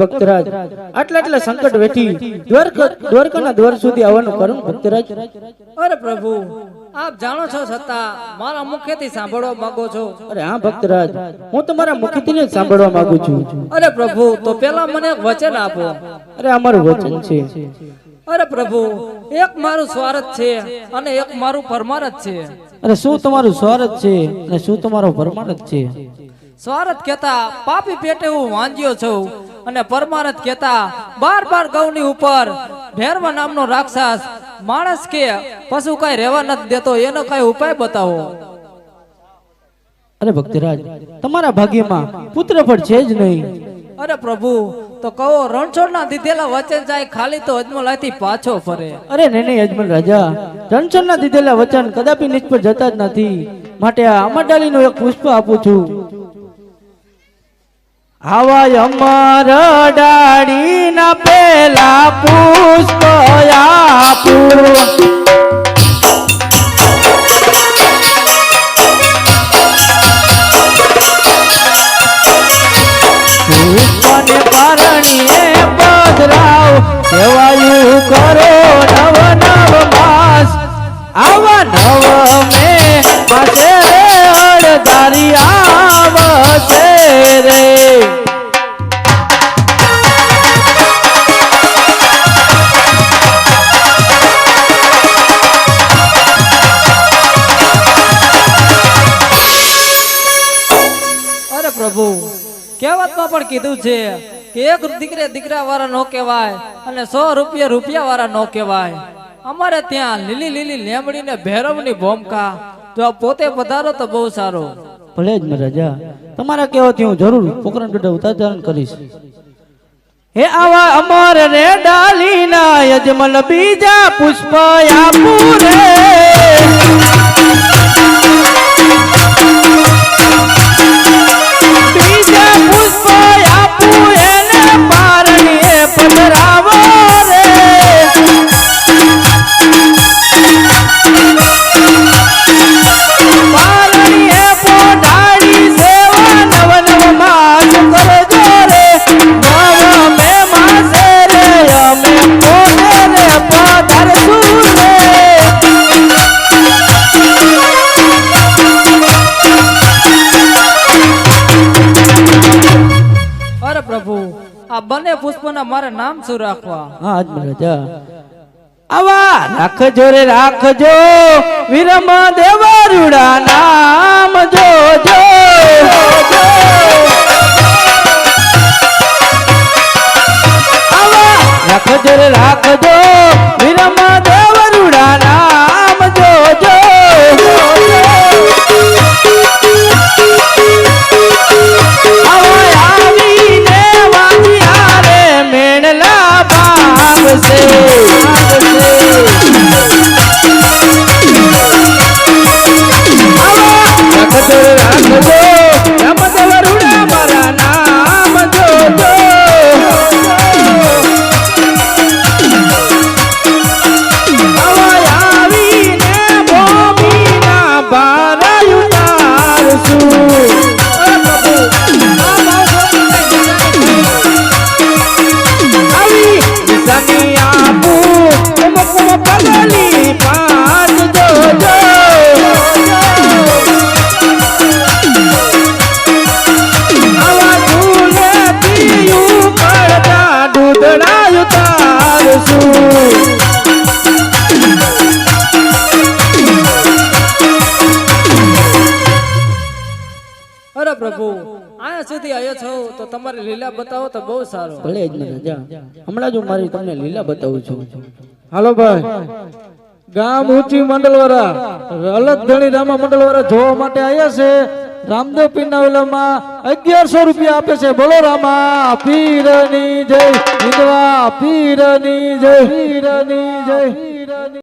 ભક્તરાજ. આટલા આટલા સંકટ વેઠી દ્વારકા દ્વારકાના દ્વાર સુધી આવવાનું કરું ભક્તરાજ. અરે પ્રભુ આપ જાણો છો છતાં મારા મુખેથી સાંભળવા માંગો છો. અરે હા ભક્તરાજ હું તમારા મુખ્ય જ સાંભળવા માંગુ છું. અરે પ્રભુ તો પેલા મને વચન આપો. અરે અમારું વચન છે. અરે પ્રભુ એક મારું સ્વાર્થ છે અને એક મારું પરમારથ છે. અરે શું તમારું સ્વાર્થ છે અને શું તમારો પરમાનંદ છે? સ્વાર્થ કેતા પાપી પેટે હું વાંજ્યો છું. અને પરમારથ કેતા બાર બાર ગૌની ઉપર ભેરવ નામનો રાક્ષસ માણસ કે પશુ કઈ રહેવા નથી દેતો એનો કઈ ઉપાય બતાવો. અરે ભક્તિરાજ તમારા ભાગ્યમાં પુત્ર પણ છે જ નહીં. અરે પ્રભુ તો કહો રણછોડના દીધેલા વચન જાય ખાલી તો અજમલાથી પાછો ફરે. અરે નહીં નહીં અજમલ રાજા રણછોડના દીધેલા વચન કદાપી નિષ્ફળ જતા જ નથી. માટે આ અમરડાલીનું એક પુષ્પ આપું છું. આવાય અમર ડાળી ના પેલા પુષ્પ આપું. પરણીએ પધરાવ સેવાયું કરો કહેવતમાં પણ કીધું છે કે એક દીકરે દીકરા વાળા નો કહેવાય અને સો રૂપિયા રૂપિયા વાળા નો કહેવાય. અમારે ત્યાં લીલી લીલી લેમડી ને ભૈરવની ની ભોમકા તો પોતે પધારો તો બહુ સારો. ભલે જ રાજા તમારા કહેવાથી હું જરૂર પોકરણ પેટા ઉતારણ કરીશ. હે આવા અમર રે ડાલીના યજમલ બીજા પુષ્પ આપું રે. અરે પ્રભુ, આ બંને પુષ્પના મારે નામ શું રાખવા? હા રાજા આવા રાખજો રે, રાખજો. વિરમ દેવરુડા નામ જોજો. આવા રાખજો રે, રાખજો. ભાગશે પગલી પાંચ જોજો આવા ઝૂલે પીયું પડતા દૂધડા ઉતારશું અરે પ્રભુ આયા સુધી આવ્યો છો તો તમારી લીલા બતાવો તો બહુ સારું. ભલે જ મને જા. હમણાં જ હું મારી તમને લીલા બતાવું છું. હાલો ભાઈ. ગામ ઊંચી મંડલવાળા અલગ ધણી રામા મંડલવાળા જોવા માટે આવ્યા છે. રામદેવ પીરના ઓલામાં અગિયારસો રૂપિયા આપે છે. બોલો રામા પીરની જય. પીરની જય. પીરની જય.